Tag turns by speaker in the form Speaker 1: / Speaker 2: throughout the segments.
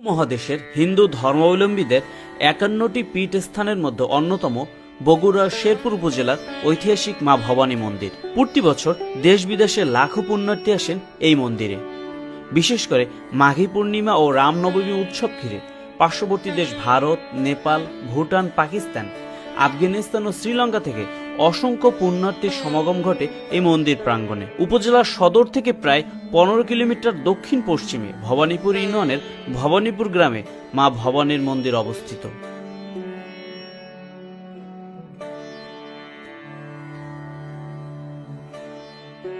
Speaker 1: উপমহাদেশের হিন্দু ধর্মাবলম্বীদের একান্নটি পীঠস্থানের মধ্যে অন্যতম বগুড়ার শেরপুর উপজেলার ঐতিহাসিক মা ভবানী মন্দির। প্রতি বছর দেশ বিদেশে লাখো পুণ্যার্থী আসেন এই মন্দিরে। বিশেষ করে মাঘী পূর্ণিমা ও রামনবমী উৎসব ঘিরে পার্শ্ববর্তী দেশ ভারত, নেপাল, ভুটান, পাকিস্তান, আফগানিস্তান ও শ্রীলঙ্কা থেকে অসংখ্য পুণ্যার্থীর সমাগম ঘটে এই মন্দির প্রাঙ্গণে। উপজেলার সদর থেকে প্রায় পনেরো কিলোমিটার দক্ষিণ পশ্চিমে ভবানীপুর ইউনিয়নের ভবানীপুর গ্রামে মা ভবানীর মন্দির অবস্থিত।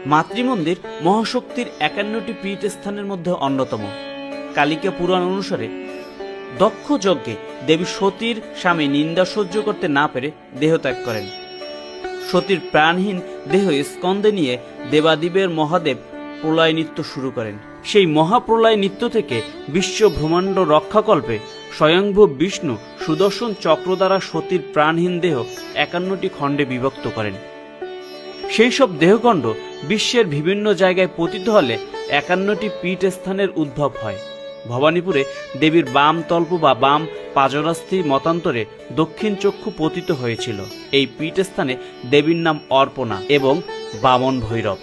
Speaker 1: মাতৃমন্দির মহাশক্তির একান্নটি পীঠস্থানের মধ্যে অন্যতম। কালিকা পুরাণ অনুসারে দক্ষ যজ্ঞে দেবী সতীর স্বামী নিন্দা সহ্য করতে না পেরে দেহত্যাগ করেন। সতীর প্রাণহীন দেহ স্কন্দে নিয়ে দেবাদিবের মহাদেব প্রলয় নৃত্য শুরু করেন। সেই মহাপ্রলয় নৃত্য থেকে বিশ্ব ব্রহ্মাণ্ড রক্ষাকল্পে স্বয়ংভূ বিষ্ণু সুদর্শন চক্র দ্বারা সতীর প্রাণহীন দেহ একান্নটি খণ্ডে বিভক্ত করেন। সেই সব দেহখণ্ড বিশ্বের বিভিন্ন জায়গায় পতিত হলে একান্নটি পীঠ স্থানের উদ্ভব হয়। ভবানীপুরে দেবীর বাম তল্প বা বাম পাজরাস্থি মতান্তরে দক্ষিণ চক্ষু পতিত হয়েছিল। এই পীঠস্থানে দেবীর নাম অর্পণা এবং বামন ভৈরব।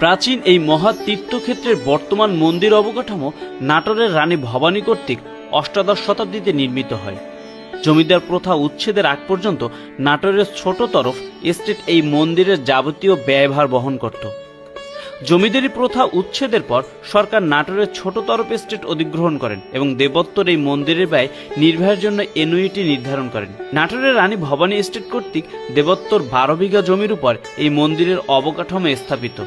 Speaker 1: প্রাচীন এই মহা তীর্থক্ষেত্রের বর্তমান মন্দির অবকাঠামো নাটোরের রানী ভবানী কর্তৃক অষ্টাদশ শতাব্দীতে নির্মিত হয়। জমিদার প্রথা উচ্ছেদের আগ পর্যন্ত নাটোরের ছোট তরফ এস্টেট এই মন্দিরের যাবতীয় ব্যয়ভার বহন করত। জমিদারি প্রথা উচ্ছেদের পর সরকার নাটোরের ছোট তরফ এস্টেট অধিগ্রহণ করেন এবং দেবত্তর এই মন্দিরের ব্যয় নির্বাহের জন্য এনুইটি নির্ধারণ করেন। নাটোরের রানী ভবানী এস্টেট কর্তৃক দেবত্তর বারো বিঘা জমির উপর এই মন্দিরের অবকাঠামো স্থাপিত।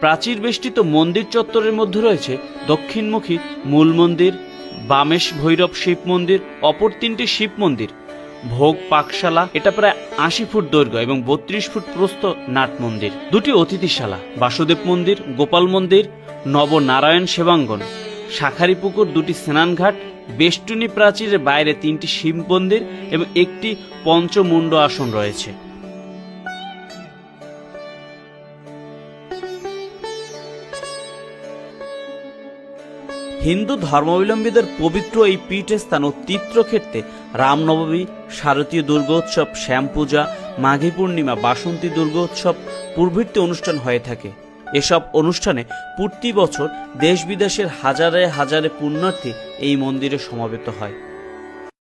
Speaker 1: প্রাচীর বেষ্টিত মন্দির চত্বরের মধ্যে রয়েছে দক্ষিণমুখী মূল মন্দির বামেশ ভৈরব শিব মন্দির, অপর তিনটি শিব মন্দির। ভোগ, পাকশালা, এটা প্রায় আশি ফুট দৈর্ঘ্য এবং বত্রিশ ফুট প্রস্থ নাট মন্দির। দুটি অতিথিশালা, বাসুদেব মন্দির, গোপাল মন্দির, নবনারায়ণ সেবাঙ্গন। শাখারি পুকুর, দুটি স্নানঘাট, বেষ্টনী প্রাচীরের বাইরে তিনটি শিব মন্দির এবং একটি পঞ্চমুণ্ড আসন রয়েছে। হিন্দু ধর্মাবলম্বীদের পবিত্র এই পীঠস্থান ও তীর্থক্ষেত্রে রামনবমী, শারদীয় দুর্গোৎসব শ্যাম পূজা মাঘী পূর্ণিমা, বাসন্তী দুর্গোৎসব প্রভৃতি অনুষ্ঠান হয়ে থাকে। এসব অনুষ্ঠানে প্রতি বছর দেশ বিদেশের হাজারে হাজারে পুণ্যার্থী এই মন্দিরে সমাবেত হয়।